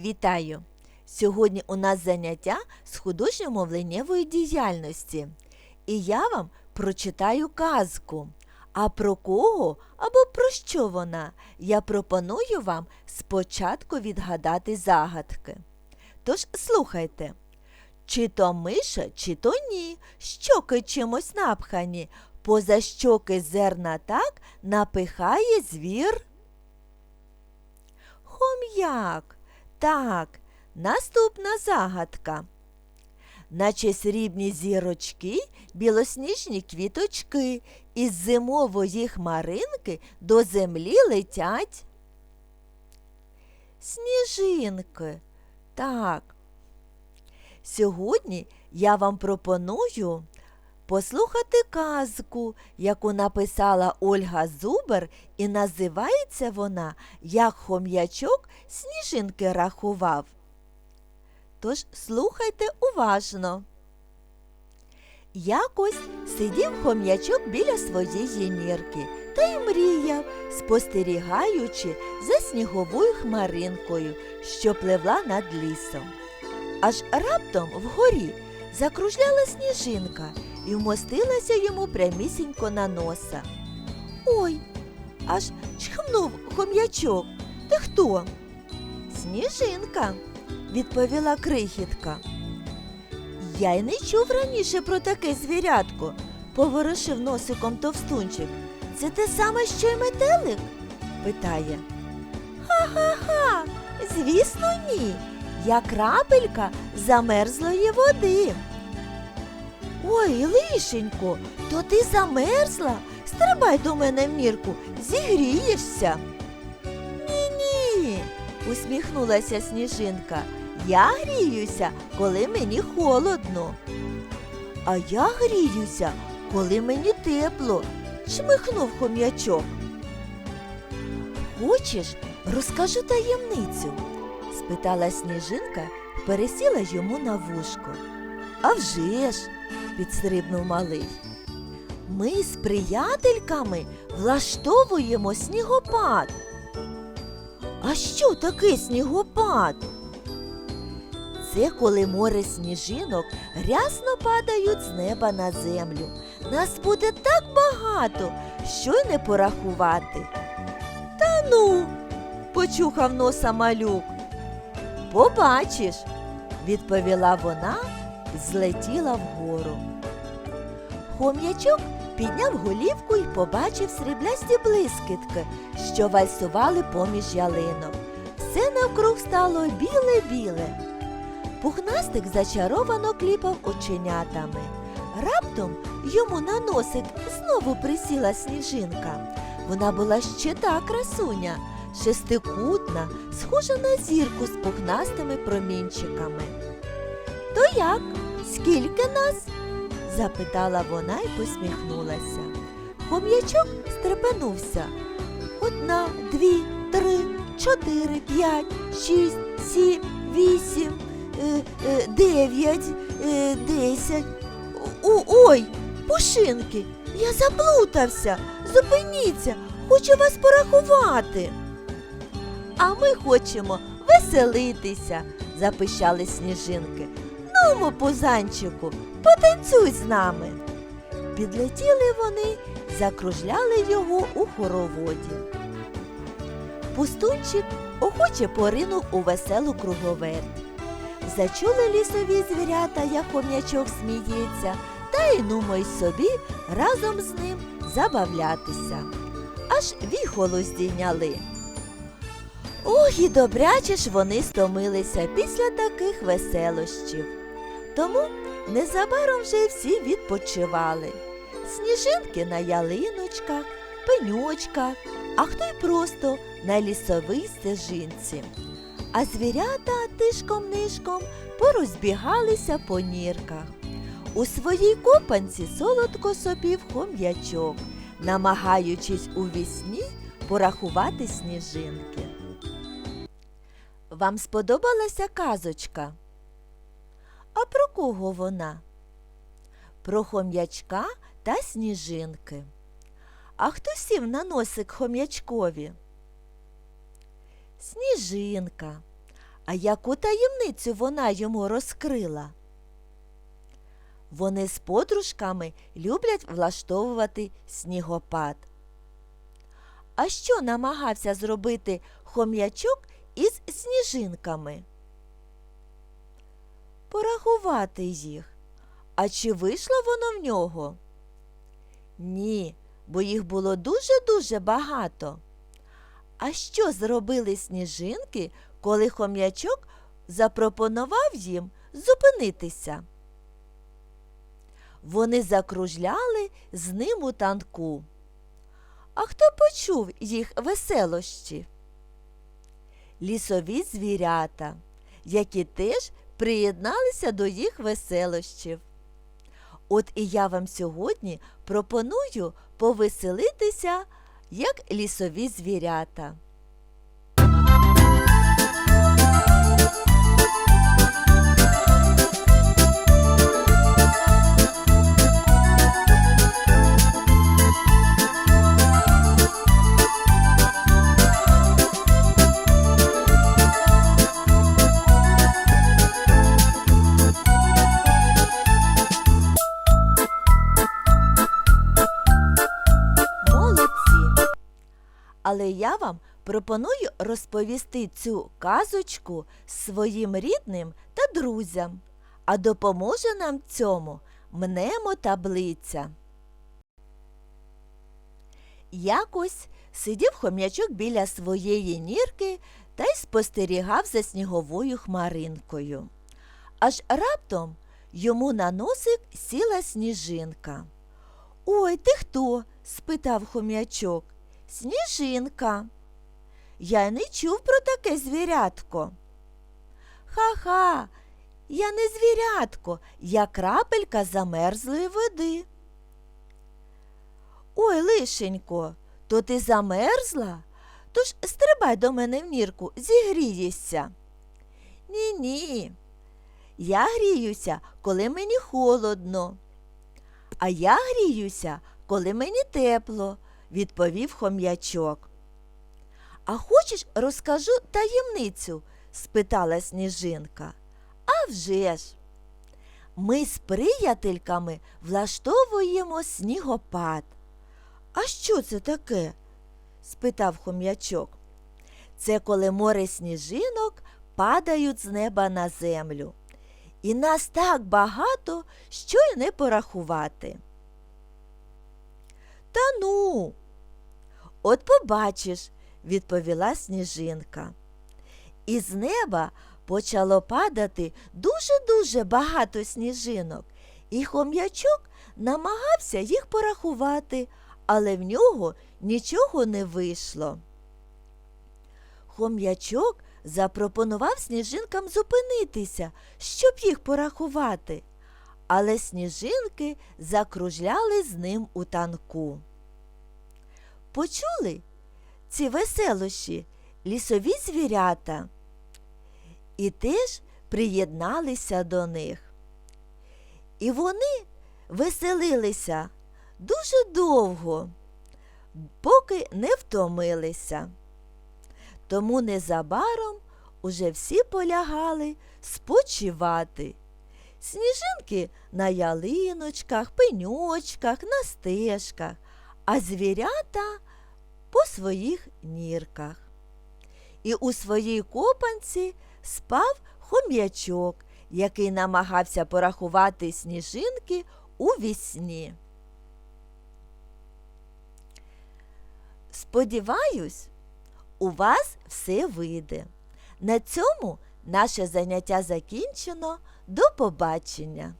Вітаю! Сьогодні у нас заняття з художньо-мовленнєвої діяльності. І я вам прочитаю казку. А про кого або про що вона? Я пропоную вам спочатку відгадати загадки. Тож слухайте. Чи то миша, чи то ні, щоки чимось напхані, поза щоки зерна так напихає звір. Хом'як. Так, наступна загадка. Наче срібні зірочки, білосніжні квіточки, із зимової хмаринки до землі летять. Сніжинки. Так. Сьогодні я вам пропоную послухати казку, яку написала Ольга Зубер, і називається вона Як хом'ячок сніжинки рахував. Тож слухайте уважно. Якось сидів хом'ячок біля своєї нірки та й мріяв, спостерігаючи за сніговою хмаринкою, що пливла над лісом. Аж раптом вгорі закружляла сніжинка і вмостилася йому прямісінько на носа. Ой, аж чхнув хом'ячок. Ти хто? Сніжинка, відповіла крихітка. Я й не чув раніше про таке звірятко, поворушив носиком товстунчик. Це те саме, що й метелик? питає. Ха-ха-ха, звісно, ні. Я крапелька замерзлої води. Ой, лишенько, то ти замерзла? Стрибай до мене в нірку, зігрієшся. Ні-ні, усміхнулася сніжинка. Я гріюся, коли мені холодно. А я гріюся, коли мені тепло, чмихнув хом'ячок. Хочеш, розкажу таємницю? спитала сніжинка пересіла йому на вушко. «А вже ж!» – підстрибнув малий. Ми з приятельками влаштовуємо снігопад. А що таке снігопад? Це коли море сніжинок рясно падають з неба на землю. Нас буде так багато, що й не порахувати. Та ну, почухав носа малюк. Побачиш, відповіла вона злетіла вгору. Хом'ячок підняв голівку і побачив сріблясті блискітки, що вальсували поміж ялинок. Все навкруг стало біле-біле. Пухнастик зачаровано кліпав оченятами. Раптом йому на носик знову присіла сніжинка. Вона була ще та красуня, шестикутна, схожа на зірку з пухнастими промінчиками. Як? Скільки нас? запитала вона і посміхнулася. Хом'ячок стрепенувся. Одна, дві, три, чотири, п'ять, шість, сім, вісім, е, е, дев'ять, е, десять. О, ой, пушинки, я заплутався. Зупиніться, хочу вас порахувати. А ми хочемо веселитися, запищали сніжинки. Нумо, пузанчику, потанцюй з нами. Підлетіли вони, закружляли його у хороводі. Пустунчик охоче поринув у веселу круговерть. Зачули лісові звірята, як хом'ячок сміється, та й нумо собі разом з ним забавлятися. Аж віхолу здійняли. Ох, і добряче ж вони стомилися після таких веселощів. Тому незабаром вже всі відпочивали. Сніжинки на ялиночках, пеньочках, а хто й просто на лісовій стежинці. А звірята тишком-нишком порозбігалися по нірках. У своїй копанці солодко сопів хом'ячок, намагаючись у вісні порахувати сніжинки. Вам сподобалася казочка? А про кого вона? Про хом'ячка та сніжинки. А хто сів на носик хом'ячкові? Сніжинка. А яку таємницю вона йому розкрила? Вони з подружками люблять влаштовувати снігопад. А що намагався зробити хом'ячок із сніжинками? Порахувати їх. А чи вийшло воно в нього? Ні, бо їх було дуже-дуже багато. А що зробили сніжинки, коли хом'ячок запропонував їм зупинитися? Вони закружляли з ним у танку. А хто почув їх веселощі? Лісові звірята, які теж приєдналися до їх веселощів. От і я вам сьогодні пропоную повеселитися, як лісові звірята. Але я вам пропоную розповісти цю казочку своїм рідним та друзям, а допоможе нам цьому мнемо таблиця. Якось сидів хом'ячок біля своєї нірки та й спостерігав за сніговою хмаринкою. Аж раптом йому на носик сіла сніжинка. Ой, ти хто? спитав хом'ячок. Сніжинка. Я не чув про таке звірятко. Ха-ха, я не звірятко, я крапелька замерзлої води. Ой, лишенько, то ти замерзла? Тож стрибай до мене в нірку, зігрієшся. Ні, ні. Я гріюся, коли мені холодно. А я гріюся, коли мені тепло, відповів хом'ячок. А хочеш, розкажу таємницю? спитала сніжинка. «А вже ж!» Ми з приятельками влаштовуємо снігопад. А що це таке? спитав хом'ячок. Це коли море сніжинок падають з неба на землю. І нас так багато, що й не порахувати. Та ну, от побачиш, відповіла сніжинка. Із неба почало падати дуже-дуже багато сніжинок, і хом'ячок намагався їх порахувати, але в нього нічого не вийшло. Хом'ячок запропонував сніжинкам зупинитися, щоб їх порахувати, але сніжинки закружляли з ним у танку. Почули ці веселощі лісові звірята і теж приєдналися до них. І вони веселилися дуже довго, поки не втомилися. Тому незабаром уже всі полягали спочивати. Сніжинки на ялиночках, пеньочках, на стежках, а звірята по своїх нірках. І у своїй копанці спав хом'ячок, який намагався порахувати сніжинки у вісні. Сподіваюсь, у вас все вийде. На цьому наше заняття закінчено. До побачення!